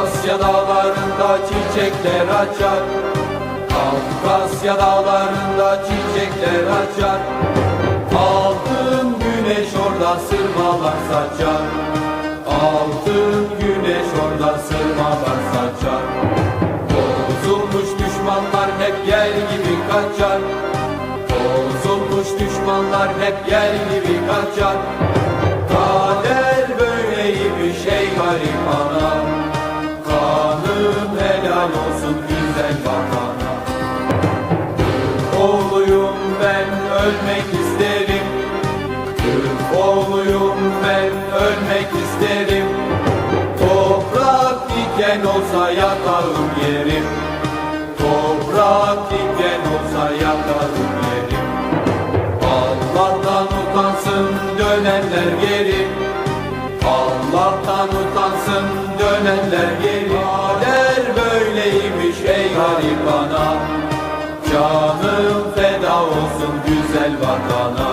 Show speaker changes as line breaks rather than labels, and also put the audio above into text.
Kafkasya dağlarında çiçekler açar. Kafkasya dağlarında çiçekler açar. Altın güneş orada sırmalar saçar. Altın güneş orada sırmalar saçar. Bozulmuş düşmanlar hep yer gibi kaçar. Bozulmuş düşmanlar hep yer gibi kaçar. Kader böyleymiş ey garip anam olsun güzel vatana oğluyum ben ölmek isterim. Türk oğluyum ben ölmek isterim. Toprak diken olsa yatarım yerim. Toprak diken olsa yatarım yerim. Allah'tan utansın dönenler geri. Allah'tan utansın dönenler geri böyleymiş ey garip ana Canım feda olsun güzel vatana